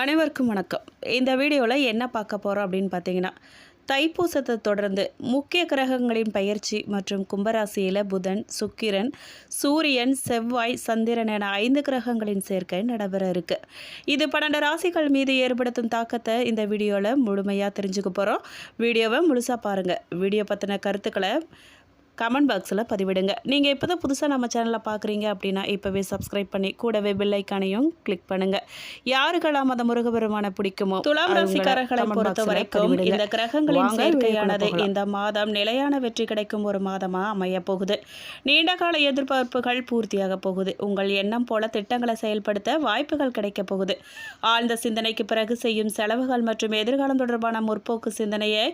அனைவருக்கும் வணக்கம். இந்த வீடியோவில் என்ன பார்க்க போகிறோம் அப்படின்னு பார்த்தீங்கன்னா தைப்பூசத்தை தொடர்ந்து முக்கிய கிரகங்களின் பயிற்சி மற்றும் கும்பராசியில் புதன் சுக்கிரன் சூரியன் செவ்வாய் சந்திரன் என ஐந்து கிரகங்களின் சேர்க்கை நடைபெற இருக்கு. இது பன்னெண்டு ராசிகள் மீது ஏற்படுத்தும் தாக்கத்தை இந்த வீடியோவில் முழுமையாக தெரிஞ்சுக்க போகிறோம் வீடியோவை முழுசாக பாருங்கள் வீடியோ பற்றின கருத்துக்களை கமெண்ட் பாக்ஸில் பதிவிடுங்க. நீங்கள் இப்போ தான் புதுசாக நம்ம சேனலை பார்க்குறீங்க அப்படின்னா இப்போவே சப்ஸ்கிரைப் பண்ணி கூடவே பெல் ஐக்கானையும் கிளிக் பண்ணுங்கள் யாருக்கெல்லாம் அந்த முருகபெருமான பிடிக்குமோ துலாம் ராசிக்காரர்களை பொறுத்த வரைக்கும் இந்த கிரகங்களின் சேர்க்கையானது இந்த மாதம் நிலையான வெற்றி கிடைக்கும் ஒரு மாதமாக அமைய போகுது நீண்ட கால எதிர்பார்ப்புகள் பூர்த்தியாக போகுது. உங்கள் எண்ணம் போல திட்டங்களை செயல்படுத்த வாய்ப்புகள் கிடைக்க போகுது. ஆழ்ந்த சிந்தனைக்கு பிறகு செய்யும் செலவுகள் மற்றும் எதிர்காலம் தொடர்பான முற்போக்கு சிந்தனையை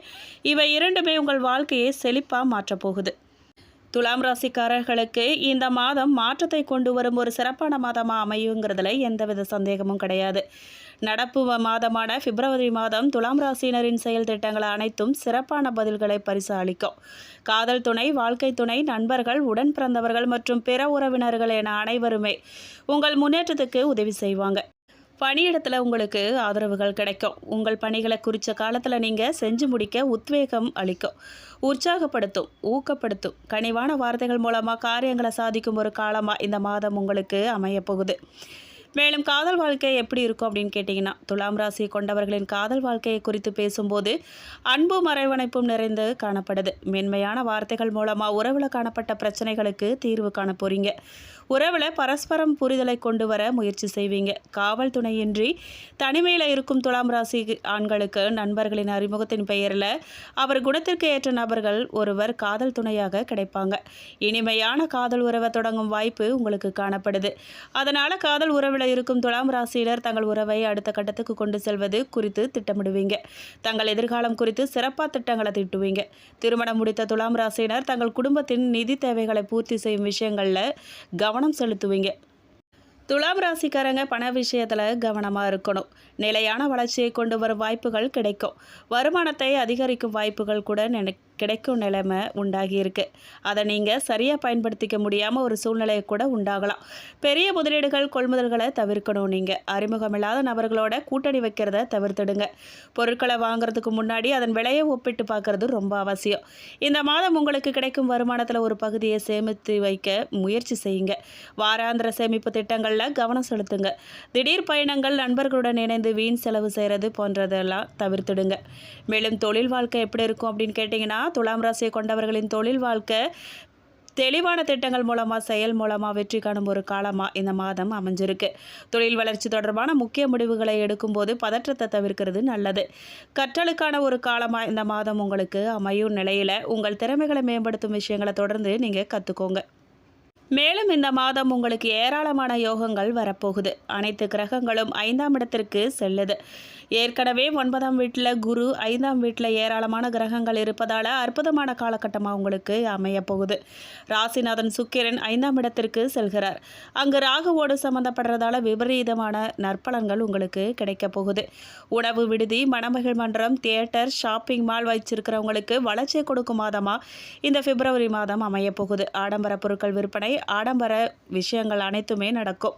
இவை இரண்டுமே உங்கள் வாழ்க்கையை செழிப்பாக மாற்றப் போகுது. துலாம் ராசிக்காரர்களுக்கு இந்த மாதம் மாற்றத்தை கொண்டு வரும் ஒரு சிறப்பான மாதமாக அமையுங்கிறதுல எந்தவித சந்தேகமும் கிடையாது. நடப்பு மாதமான பிப்ரவரி மாதம் துலாம் ராசியினரின் செயல் திட்டங்கள் அனைத்தும் சிறப்பான பதில்களை பரிசு அளிக்கும் காதல் துணை வாழ்க்கை துணை நண்பர்கள் உடன் பிறந்தவர்கள் மற்றும் பிற உறவினர்கள் என அனைவருமே உங்கள் முன்னேற்றத்துக்கு உதவி செய்வாங்க. பணியிடத்தில் உங்களுக்கு ஆதரவுகள் கிடைக்கும். உங்கள் பணிகளை குறித்த காலத்தில் நீங்கள் செஞ்சு முடிக்க உத்வேகம் அளிக்கும். உற்சாகப்படுத்தும் ஊக்கப்படுத்தும். கனிவான வார்த்தைகள் மூலமாக காரியங்களை சாதிக்கும் ஒரு காலமாக இந்த மாதம் உங்களுக்கு அமையப்போகுது. மேலும் காதல் வாழ்க்கை எப்படி இருக்கும் அப்படின்னு கேட்டிங்கன்னா துலாம் ராசி கொண்டவர்களின் காதல் வாழ்க்கையை குறித்து பேசும்போது அன்பும் மறைவணைப்பும் நிறைந்து காணப்படுது. மென்மையான வார்த்தைகள் மூலமாக உறவில் காணப்பட்ட பிரச்சனைகளுக்கு தீர்வு காண போறீங்க. உறவில் பரஸ்பரம் புரிதலை கொண்டு வர முயற்சி செய்வீங்க. காவல் துணையின்றி தனிமையில் இருக்கும் துலாம் ராசி ஆண்களுக்கு நண்பர்களின் அறிமுகத்தின் பெயரில் அவர் குணத்திற்கு ஏற்ற நபர்கள் ஒருவர் காதல் துணையாக கிடைப்பாங்க. இனிமையான காதல் உறவை தொடங்கும் வாய்ப்பு உங்களுக்கு காணப்படுது. அதனால் காதல் உறவில் இருக்கும் துலாம் ராசியினர் தங்கள் உறவை அடுத்த கட்டத்துக்கு கொண்டு செல்வது குறித்து திட்டமிடுவீங்க. தங்கள் எதிர்காலம் குறித்து சிறப்பாக திட்டங்களை திட்டுவீங்க. திருமணம் முடித்த துலாம் ராசியினர் தங்கள் குடும்பத்தின் நிதி தேவைகளை பூர்த்தி செய்யும் விஷயங்களில் கவனம் செலுத்துவீங்க. துலாம் ராசிக்காரங்க பண விஷயத்தில் கவனமாக இருக்கணும். நிலையான வளர்ச்சியை கொண்டு வரும் வாய்ப்புகள் கிடைக்கும். வருமானத்தை அதிகரிக்கும் வாய்ப்புகள் கூட நினை கிடைக்கும் நிலைமை உண்டாகியிருக்கு. அதை நீங்கள் சரியாக பயன்படுத்திக்க முடியாமல் ஒரு சூழ்நிலையை கூட உண்டாகலாம். பெரிய முதலீடுகள் கொள்முதல்களை தவிர்க்கணும் நீங்கள் அறிமுகமில்லாத நபர்களோட கூட்டணி வைக்கிறத தவிர்த்துடுங்க. பொருட்களை வாங்குறதுக்கு முன்னாடி அதன் விலையை ஒப்பிட்டு பார்க்கறது ரொம்ப அவசியம். இந்த மாதம் உங்களுக்கு கிடைக்கும் வருமானத்தில் ஒரு பகுதியை சேமித்து வைக்க முயற்சி செய்யுங்க. வாராந்திர சேமிப்பு திட்டங்களில் கவனம் செலுத்துங்க. திடீர் பயணங்கள் நண்பர்களுடன் இணைந்து வீண் செலவு செய்கிறது போன்றதெல்லாம் தவிர்த்துடுங்க. மேலும் தொழில் வாழ்க்கை எப்படி இருக்கும் அப்படின்னு கேட்டிங்கன்னா துலாம் ராசியை கொண்டவர்களின் தொழில் வாழ்க்கை தெளிவான திட்டங்கள் மூலமாக செயல் மூலமாக வெற்றி காணும் ஒரு காலமாக இந்த மாதம் அமைஞ்சிருக்கு. தொழில் வளர்ச்சி தொடர்பான முக்கிய முடிவுகளை எடுக்கும்போது பதற்றத்தை தவிர்க்கிறது நல்லது. கற்றலுக்கான ஒரு காலமாக இந்த மாதம் உங்களுக்கு அமையும் நிலையில் உங்கள் திறமைகளை மேம்படுத்தும் விஷயங்களை தொடர்ந்து நீங்கள் கற்றுக்கோங்க மேலும் இந்த மாதம் உங்களுக்கு ஏராளமான யோகங்கள் வரப்போகுது. அனைத்து கிரகங்களும் ஐந்தாம் இடத்திற்கு செல்லுது. ஏற்கனவே ஒன்பதாம் வீட்டில் குரு ஐந்தாம் வீட்டில் ஏராளமான கிரகங்கள் இருப்பதால் அற்புதமான காலகட்டமாக உங்களுக்கு அமையப்போகுது ராசிநாதன் சுக்கிரன் ஐந்தாம் இடத்திற்கு செல்கிறார். அங்கு ராகுவோடு சம்மந்தப்படுறதால விபரீதமான நற்பலன்கள் உங்களுக்கு கிடைக்கப் போகுது. உணவு விடுதி மணமகள் மன்றம் தியேட்டர் ஷாப்பிங் மால் வச்சிருக்கிறவங்களுக்கு வளர்ச்சியை கொடுக்கும் மாதமாக இந்த பிப்ரவரி மாதம் அமையப்போகுது ஆடம்பர பொருட்கள் விற்பனை ஆடம்பர விஷயங்கள் அனைத்துமே நடக்கும்.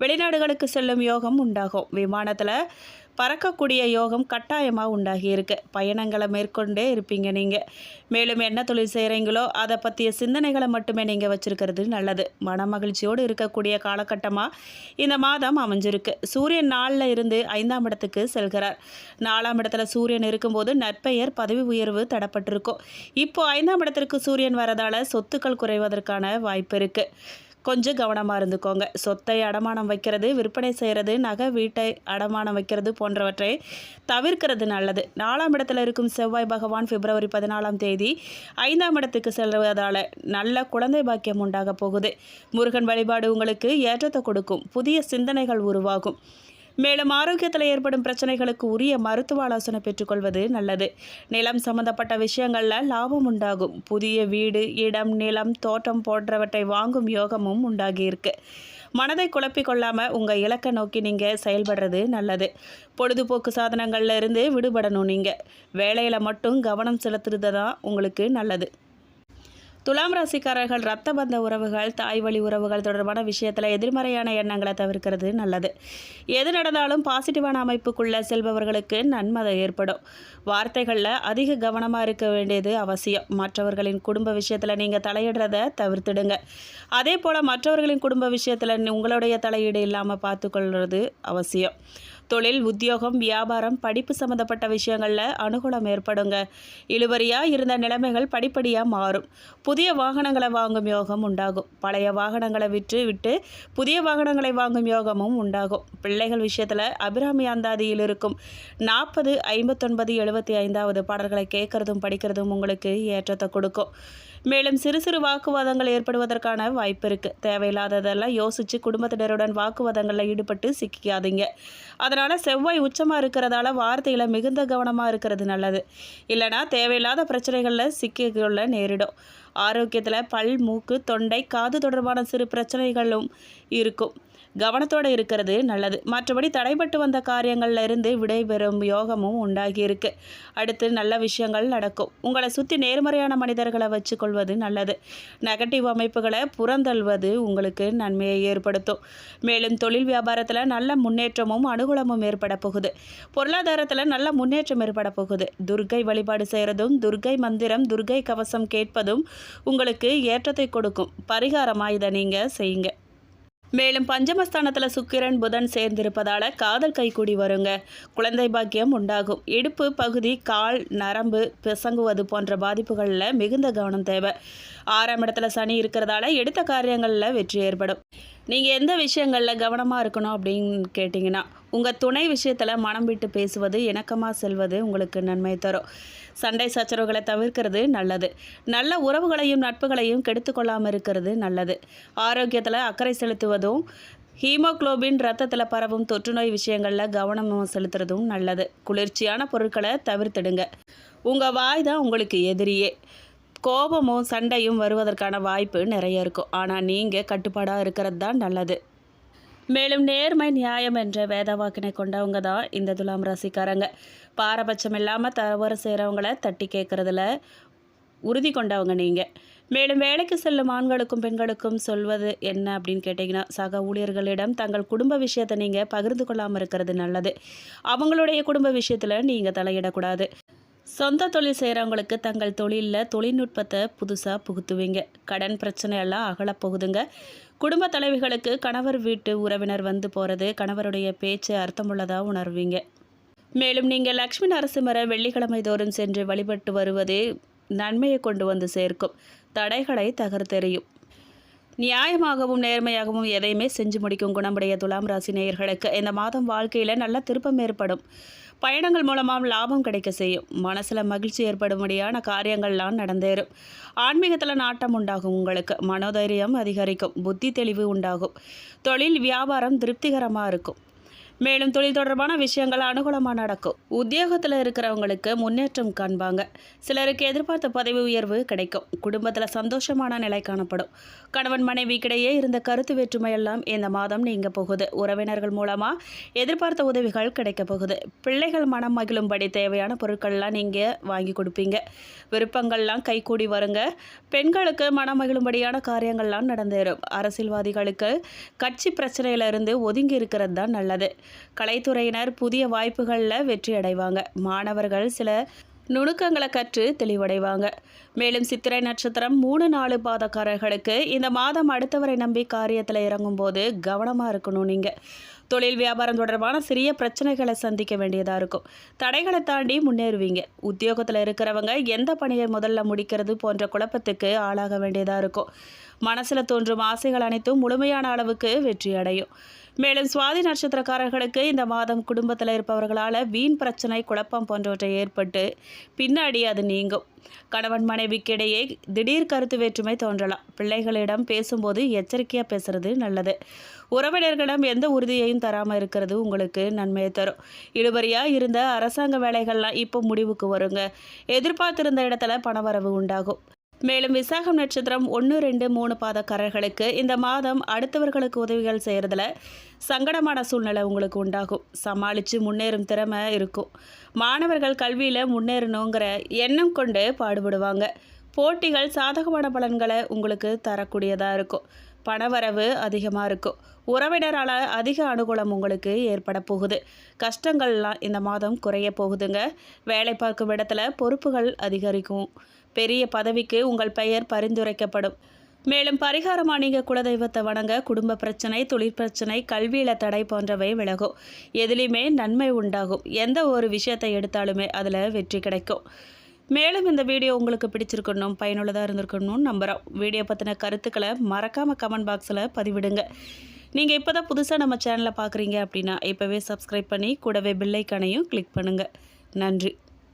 வெளிநாடுகளுக்கு செல்லும் யோகம் உண்டாகும். விமானத்தில் பறக்கக்கூடிய யோகம் கட்டாயமாக உண்டாகி இருக்கு பயணங்களை மேற்கொண்டே இருப்பீங்க நீங்கள் மேலும் என்ன தொழில் செய்கிறீங்களோ அதை பற்றிய சிந்தனைகளை மட்டுமே நீங்கள் வச்சுருக்கிறது நல்லது. மன மகிழ்ச்சியோடு இருக்கக்கூடிய காலகட்டமாக இந்த மாதம் அமைஞ்சிருக்கு. சூரியன் நாளில் இருந்து ஐந்தாம் இடத்துக்கு செல்கிறார். நாலாம் இடத்துல சூரியன் இருக்கும்போது நற்பெயர் பதவி உயர்வு தடப்பட்டிருக்கும். இப்போ ஐந்தாம் இடத்திற்கு சூரியன் வரதால் சொத்துக்கள் குறைவதற்கான வாய்ப்பு இருக்குது கொஞ்சம் கவனமாக இருந்துக்கோங்க. சொத்தை அடமானம் வைக்கிறது விற்பனை செய்கிறது நகை வீட்டை அடமானம் வைக்கிறது போன்றவற்றை தவிர்க்கிறது நல்லது. நாலாம் இடத்துல இருக்கும் செவ்வாய் பகவான் பிப்ரவரி பதினாலாம் தேதி ஐந்தாம் இடத்துக்கு செல்வதால் நல்ல குழந்தை பாக்கியம் உண்டாக போகுது. முருகன் வழிபாடு உங்களுக்கு ஏற்றத்தை கொடுக்கும். புதிய சிந்தனைகள் உருவாகும். மேலும் ஆரோக்கியத்தில் ஏற்படும் பிரச்சனைகளுக்கு உரிய மருத்துவ ஆலோசனை பெற்றுக்கொள்வது நல்லது. நிலம் சம்பந்தப்பட்ட விஷயங்களில் லாபம் உண்டாகும். புதிய வீடு இடம் நிலம் தோட்டம் போன்றவற்றை வாங்கும் யோகமும் உண்டாகியிருக்கு மனதை குழப்பிக் கொள்ளாமல் உங்கள் இலக்கை நோக்கி நீங்கள் செயல்படுறது நல்லது. பொழுதுபோக்கு சாதனங்கள்ல இருந்து விடுபடணும் நீங்கள் வேலையில் மட்டும் கவனம் செலுத்துறது தான் உங்களுக்கு நல்லது. துலாம் ராசிக்காரர்கள் ரத்த பந்த உறவுகள் தாய் வழி உறவுகள் தொடர்பான விஷயத்தில் எதிர்மறையான எண்ணங்களை தவிர்க்கிறது நல்லது. எது நடந்தாலும் பாசிட்டிவான அமைப்புக்குள்ளே செல்பவர்களுக்கு நன்மதை ஏற்படும். வார்த்தைகளில் அதிக கவனமாக இருக்க வேண்டியது அவசியம். மற்றவர்களின் குடும்ப விஷயத்தில் நீங்கள் தலையிடுறத தவிர்த்துடுங்க. அதே போல் மற்றவர்களின் குடும்ப விஷயத்தில் உங்களுடைய தலையீடு இல்லாமல் பார்த்துக்கொள்வது அவசியம். தொழில் உத்தியோகம் வியாபாரம் படிப்பு சம்மந்தப்பட்ட விஷயங்களில் அனுகூலம் ஏற்படுங்க. இழுபறியாக இருந்த நிலைமைகள் படிப்படியாக மாறும். புதிய வாகனங்களை வாங்கும் யோகம் உண்டாகும். பழைய வாகனங்களை விற்று விட்டு புதிய வாகனங்களை வாங்கும் யோகமும் உண்டாகும். பிள்ளைகள் விஷயத்தில் அபிராமி அந்தாதியில் இருக்கும் நாற்பது ஐம்பத்தொன்பது எழுபத்தி ஐந்தாவது பாடல்களை கேட்குறதும் படிக்கிறதும் உங்களுக்கு ஏற்றத்தை கொடுக்கும். மேலும் சிறு சிறு வாக்குவாதங்கள் ஏற்படுவதற்கான வாய்ப்பு இருக்குது தேவையில்லாததெல்லாம் யோசித்து குடும்பத்தினருடன் வாக்குவாதங்களில் ஈடுபட்டு சிக்காதீங்க அதனால் செவ்வாய் உச்சமாக இருக்கிறதால வார்த்தையில் மிகுந்த கவனமாக இருக்கிறது நல்லது. இல்லைனா தேவையில்லாத பிரச்சனைகளில் சிக்கிக்கொள்ள நேரிடும். ஆரோக்கியத்தில் பல் மூக்கு தொண்டை காது தொடர்பான சிறு பிரச்சனைகளும் இருக்கும். கவனத்தோடு இருக்கிறது நல்லது. மற்றபடி தடைபட்டு வந்த காரியங்களில் இருந்து விடைபெறும் யோகமும் உண்டாகியிருக்கு அடுத்து நல்ல விஷயங்கள் நடக்கும். உங்களை சுற்றி நேர்மறையான மனிதர்களை வச்சுக்கொள்வது நல்லது. நெகட்டிவ் அமைப்புகளை புறந்தள்வது உங்களுக்கு நன்மையை ஏற்படுத்தும். மேலும் தொழில் வியாபாரத்தில் நல்ல முன்னேற்றமும் அனுகூலமும் ஏற்பட போகுது. பொருளாதாரத்தில் நல்ல முன்னேற்றம் ஏற்பட போகுது. துர்கை வழிபாடு செய்கிறதும் துர்கை மந்திரம் துர்கை கவசம் கேட்பதும் உங்களுக்கு ஏற்றத்தை கொடுக்கும். பரிகாரமாக இதை நீங்கள் செய்யுங்க. மேலும் பஞ்சமஸ்தானத்தில் சுக்கிரன் புதன் சேர்ந்திருப்பதால் காதல் கைகூடி வருங்க. குழந்தை பாக்கியம் உண்டாகும். இடுப்பு பகுதி கால் நரம்பு பிசங்குவது போன்ற பாதிப்புகளில் மிகுந்த கவனம் தேவை. ஆறாம் இடத்துல சனி இருக்கிறதால எடுத்த காரியங்களில் வெற்றி ஏற்படும். நீங்கள் எந்த விஷயங்களில் கவனமாக இருக்கணும் அப்படின்னு கேட்டிங்கன்னா உங்கள் துணை விஷயத்தில் மனம் விட்டு பேசுவது இணக்கமாக செல்வது உங்களுக்கு நன்மை தரும். சண்டை சச்சரவுகளை தவிர்க்கிறது நல்லது. நல்ல உறவுகளையும் நட்புகளையும் கெடுத்துக்கொள்ளாமல் இருக்கிறது நல்லது. ஆரோக்கியத்தில் அக்கறை செலுத்துவதும் ஹீமோக்ளோபின் ரத்தத்தில் பரவும் தொற்றுநோய் விஷயங்களில் கவனம் செலுத்துறதும் நல்லது. குளிர்ச்சியான பொருட்களை தவிர்த்திடுங்க. உங்கள் வாய் தான் உங்களுக்கு எதிரியே. கோபமும் சண்டையும் வருவதற்கான வாய்ப்பு நிறைய இருக்கும். ஆனால் நீங்கள் கட்டுப்பாடாக இருக்கிறது தான் நல்லது. மேலும் நேர்மை நியாயம் என்ற வேத வாக்கினை கொண்டவங்க தான் இந்த துலாம் ராசிக்காரங்க. பாரபட்சம் இல்லாமல் தவறு செய்கிறவங்கள தட்டி கேட்குறதுல உறுதி கொண்டவங்க நீங்கள் மேலும் வேலைக்கு செல்லும் ஆண்களுக்கும் பெண்களுக்கும் சொல்வது என்ன அப்படின்னு கேட்டிங்கன்னா சக ஊழியர்களிடம் தங்கள் குடும்ப விஷயத்தை நீங்கள் பகிர்ந்து கொள்ளாமல் இருக்கிறது நல்லது. அவங்களுடைய குடும்ப விஷயத்தில் நீங்கள் தலையிடக்கூடாது. சொந்த தொழில் செய்கிறவங்களுக்கு தங்கள் தொழிலில் தொழில்நுட்பத்தை புதுசாக புகுத்துவீங்க. கடன் பிரச்சனையெல்லாம் அகலப்போகுதுங்க குடும்ப தலைவிகளுக்கு கணவர் வீட்டு உறவினர் வந்து போகிறது கணவருடைய பேச்சு அர்த்தமுள்ளதாக உணர்வீங்க. மேலும் நீங்கள் லக்ஷ்மி நரசிம்மரை வெள்ளிக்கிழமை தோறும் சென்று வழிபட்டு வருவதே நன்மையை கொண்டு வந்து சேர்க்கும். தடைகளை தகர்த்தெறியும். நியாயமாகவும் நேர்மையாகவும் எதையுமே செஞ்சு முடிக்கும் குணமுடைய துலாம் ராசி நேயர்களுக்கு இந்த மாதம் வாழ்க்கையில் நல்ல திருப்பம் ஏற்படும். பயணங்கள் மூலமாக லாபம் கிடைக்க செய்யும். மனசில் மகிழ்ச்சி ஏற்படும்படியான காரியங்கள்லாம் நடந்தேறும். ஆன்மீகத்தில் நாட்டம் உண்டாகும் உங்களுக்கு. மனோதைரியம் அதிகரிக்கும். புத்தி தெளிவு உண்டாகும். தொழில் வியாபாரம் திருப்திகரமாக இருக்கும். மேலும் தொழில் தொடர்பான விஷயங்கள் அனுகூலமாக நடக்கும். உத்தியோகத்தில் இருக்கிறவங்களுக்கு முன்னேற்றம் காண்பாங்க. சிலருக்கு எதிர்பார்த்த பதவி உயர்வு கிடைக்கும். குடும்பத்தில் சந்தோஷமான நிலை காணப்படும். கணவன் மனைவிக்கிடையே இருந்த கருத்து வேற்றுமையெல்லாம் இந்த மாதம் நீங்க போகுது. உறவினர்கள் மூலமாக எதிர்பார்த்த உதவிகள் கிடைக்க போகுது. பிள்ளைகள் மனம் மகிழும்படி தேவையான பொருட்கள்லாம் நீங்கள் வாங்கி கொடுப்பீங்க. விருப்பங்கள்லாம் கைகூடி வருங்க. பெண்களுக்கு மனம் மகிழும்படியான காரியங்கள்லாம் நடந்தேறும். அரசியல்வாதிகளுக்கு கட்சி பிரச்சனையிலிருந்து ஒதுங்கி இருக்கிறது தான் நல்லது. கலைத்துறையினர் புதிய வாய்ப்புகளில் வெற்றி அடைவாங்க மாணவர்கள் சில நுணுக்கங்களை கற்று தெளிவடைவாங்க. மேலும் சித்திரை நட்சத்திரம் மூணு நாலு பாதக்காரர்களுக்கு இந்த மாதம் அடுத்தவரை நம்பி காரியத்தில் இறங்கும்போது கவனமாக இருக்கணும் நீங்கள் தொழில் வியாபாரம் தொடர்பான சிறிய பிரச்சனைகளை சந்திக்க வேண்டியதாக இருக்கும். தடைகளை தாண்டி முன்னேறுவீங்க. உத்தியோகத்தில் இருக்கிறவங்க எந்த பணியை முதல்ல முடிக்கிறது போன்ற குழப்பத்துக்கு ஆளாக வேண்டியதாக இருக்கும். மனசில் தோன்றும் ஆசைகள் அனைத்தும் முழுமையான அளவுக்கு வெற்றி அடையும் மேலும் சுவாதி நட்சத்திரக்காரர்களுக்கு இந்த மாதம் குடும்பத்தில் இருப்பவர்களால் வீண் பிரச்சனை குழப்பம் போன்றவற்றை ஏற்பட்டு பின்னாடி அது நீங்கும். கணவன் மனைவிக்கிடையே திடீர் கருத்து வேற்றுமை தோன்றலாம். பிள்ளைகளிடம் பேசும்போது எச்சரிக்கையாக பேசுறது நல்லது. உறவினர்களிடம் எந்த உறுதியையும் தராமல் இருக்கிறது உங்களுக்கு நன்மையை தரும். இழுபறியாக இருந்த அரசாங்க வேலைகள்லாம் இப்போ முடிவுக்கு வருங்க. எதிர்பார்த்திருந்த இடத்துல பணவரவு உண்டாகும். மேலும் விசாகம் நட்சத்திரம் ஒன்று ரெண்டு மூணு பாதக்காரர்களுக்கு இந்த மாதம் அடுத்தவர்களுக்கு உதவிகள் செய்கிறதுல சங்கடமான சூழ்நிலை உங்களுக்கு உண்டாகும். சமாளித்து முன்னேறும் திறமை இருக்கும். மாணவர்கள் கல்வியில் முன்னேறணுங்கிற எண்ணம் கொண்டு பாடுபடுவாங்க. போட்டிகள் சாதகமான பலன்களை உங்களுக்கு தரக்கூடியதாக இருக்கும். பணவரவு அதிகமாக இருக்கும். உறவினரால் அதிக அனுகூலம் உங்களுக்கு ஏற்பட போகுது. கஷ்டங்கள்லாம் இந்த மாதம் குறைய போகுதுங்க. வேலை பார்க்கும் இடத்துல பொறுப்புகள் அதிகரிக்கும். பெரிய பதவிக்கு உங்கள் பெயர் பரிந்துரைக்கப்படும். மேலும் பரிகாரமாக நீங்கள் குலதெய்வத்தை வணங்க குடும்ப பிரச்சனை தொழில் பிரச்சனை கல்வியில் தடை போன்றவை விலகும். எதிலையுமே நன்மை உண்டாகும். எந்த ஒரு விஷயத்தை எடுத்தாலுமே அதில் வெற்றி கிடைக்கும். மேலும் இந்த வீடியோ உங்களுக்கு பிடிச்சிருக்கணும் பயனுள்ளதாக இருந்திருக்கணும்னு நம்புகிறோம் வீடியோ பற்றின கருத்துக்களை மறக்காமல் கமெண்ட் பாக்ஸில் பதிவிடுங்க. நீங்கள் இப்போ தான் புதுசாக நம்ம சேனலை பார்க்குறீங்க அப்படின்னா இப்போவே சப்ஸ்கிரைப் பண்ணி கூடவே பில்லைக்கானையும் கிளிக் பண்ணுங்கள் நன்றி.